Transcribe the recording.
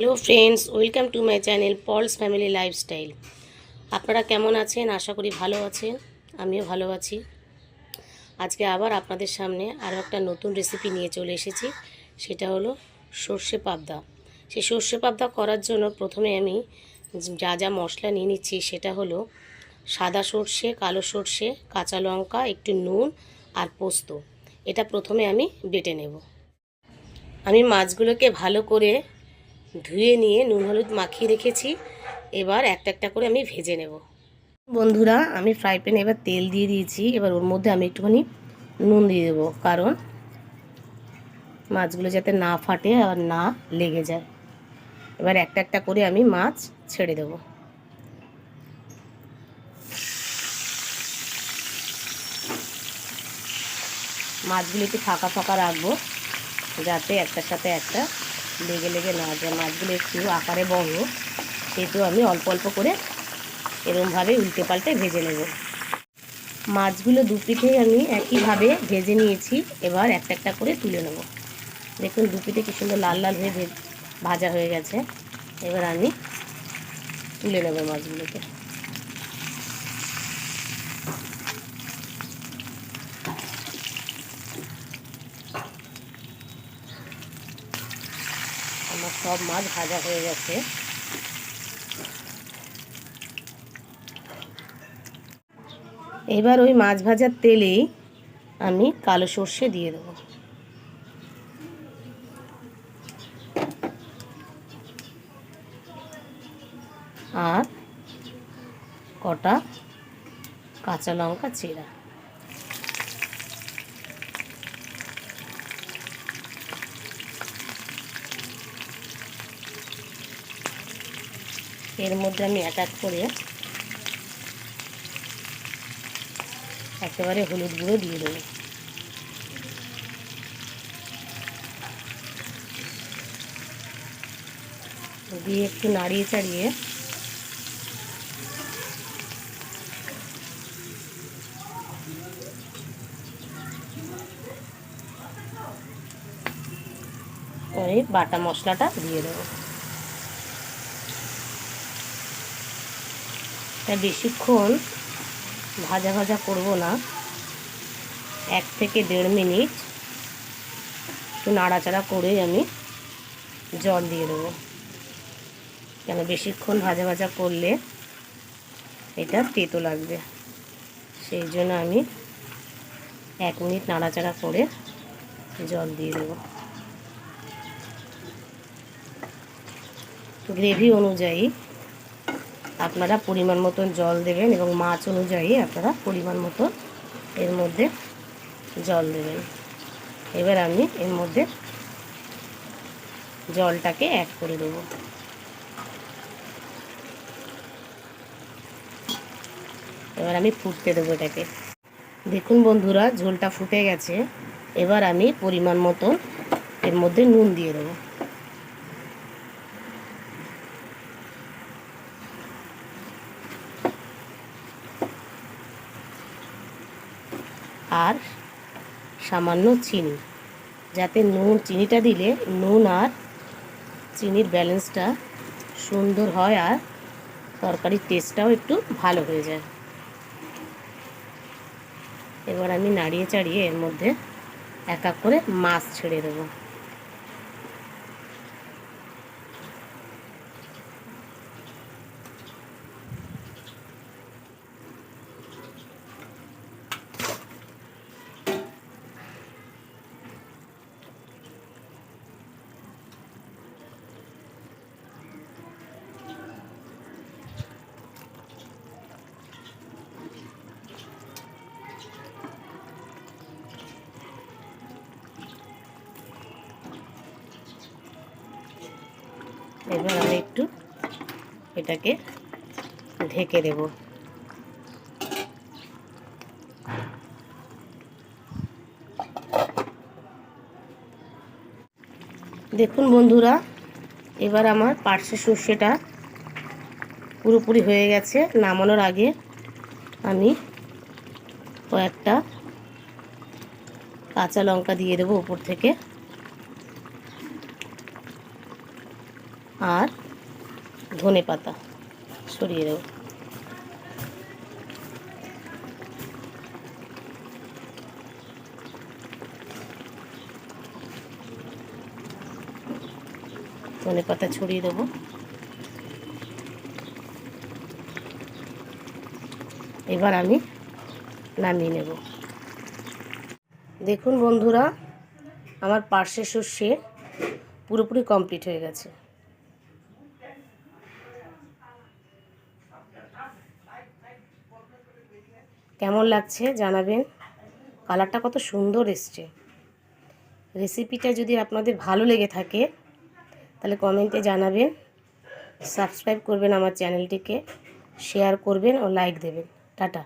Hello friends, welcome to my channel pals family lifestyle. আপনারা কেমন আছেন? আশা করি ভালো আছেন, আমিও ভালো আছি। আজকে আবার আপনাদের সামনে আরও একটা নতুন রেসিপি নিয়ে চলে এসেছি, সেটা হলো সর্ষে পাবদা। সেই সর্ষে পাবদা করার জন্য প্রথমে আমি যা যা মশলা নিয়ে নিচ্ছি, সেটা হলো সাদা সর্ষে, কালো সর্ষে, কাঁচা লঙ্কা, একটু নুন আর পোস্ত। এটা প্রথমে আমি বেটে নেব। আমি মাছগুলোকে ভালো করে ধুয়ে নিয়ে নুন হলুদ মাখিয়ে রেখেছি। এবার একটা একটা করে আমি ভেজে নেব। বন্ধুরা, আমি ফ্রাই প্যানে এবার তেল দিয়ে দিয়েছি। এবার ওর মধ্যে আমি একটুখানি নুন দিয়ে দেবো, কারণ মাছগুলো যাতে না ফাটে আর না লেগে যায়। এবার একটা একটা করে আমি মাছ ছেড়ে দেবো। মাছগুলো একটু ফাঁকা ফাঁকা রাখব, যাতে একটার সাথে একটা লেগে লেগে না যায় মাছগুলো একটু আকারে বড়, সেহেতু আমি অল্প অল্প করে এরমভাবে উল্টে পাল্টে ভেজে নেব। মাছগুলো দু পিঠেই আমি একইভাবে ভেজে নিয়েছি, এবার একটা একটা করে তুলে নেব। দেখুন, দু পিঠে কি সুন্দর লাল লাল হয়ে ভাজা হয়ে গেছে। এবার আমি তুলে নেব মাছগুলোকে। আমার সব মাছ ভাজা হয়ে গেছে। এবার ওই মাছ ভাজার তেলেই আমি কালো সর্ষে দিয়ে দেবো। আর কটা কাঁচা লঙ্কা চিরা। এর মধ্যে আমি এক এক করে একেবারে হলুদ গুঁড়ো দিয়ে দেবো। দিয়ে একটু নাড়িয়ে চাড়িয়ে পরে বাটা মশলাটা দিয়ে দেবো। তাই বেশিক্ষণ ভাজা ভাজা করব না। এক থেকে দেড় মিনিট একটু নাড়াচাড়া করে আমি জল দিয়ে দেবো। কেন বেশিক্ষণ ভাজা ভাজা করলে এটা তেতো লাগবে। সেই জন্য আমি এক মিনিট নাড়াচাড়া করে জল দিয়ে দেবো। গ্রেভি অনুযায়ী আপনারা পরিমাণ মতন জল দেবেন এবং মাছ অনুযায়ী আপনারা পরিমাণ মতো এর মধ্যে জল দেবেন। এবার আমি এর মধ্যে জলটাকে অ্যাড করে দেবো। এবার আমি ফুটতে দেবো এটাকে। দেখুন বন্ধুরা, ঝোলটা ফুটে গেছে। এবার আমি পরিমাণ মতো এর মধ্যে নুন দিয়ে দেবো। আর সামান্য চিনি, যাতে নুন, চিনিটা দিলে নুন আর চিনির ব্যালেন্সটা সুন্দর হয় আর তরকারির টেস্টটাও একটু ভালো হয়ে যায়। এবার আমি নাড়িয়ে চাড়িয়ে এর মধ্যে এক এক করে মাছ ছেড়ে দেবো। এবার আমি একটু এটাকে ঢেকে দেব। দেখুন বন্ধুরা, এবার আমার পার্শ্বে সর্ষেটা পুরোপুরি হয়ে গেছে। নামানোর আগে আমি কয়েকটা কাঁচা লঙ্কা দিয়ে দেবো উপর থেকে। আর ধনে পাতা সরিয়ে দেবো ধনে পাতা ছড়িয়ে দেবো। এবার আমি নামিয়ে নেব। দেখুন বন্ধুরা, আমার পার্শে সর্ষে পুরোপুরি কমপ্লিট হয়ে গেছে। কেমন লাগছে জানাবেন? কালারটা কত সুন্দর এসছে। রেসিপিটা যদি আপনাদের ভালো লেগে থাকে, তাহলে কমেন্টে জানাবেন। সাবস্ক্রাইব করবেন আমার চ্যানেলটিকে, শেয়ার করবেন ও লাইক দেবেন। টাটা।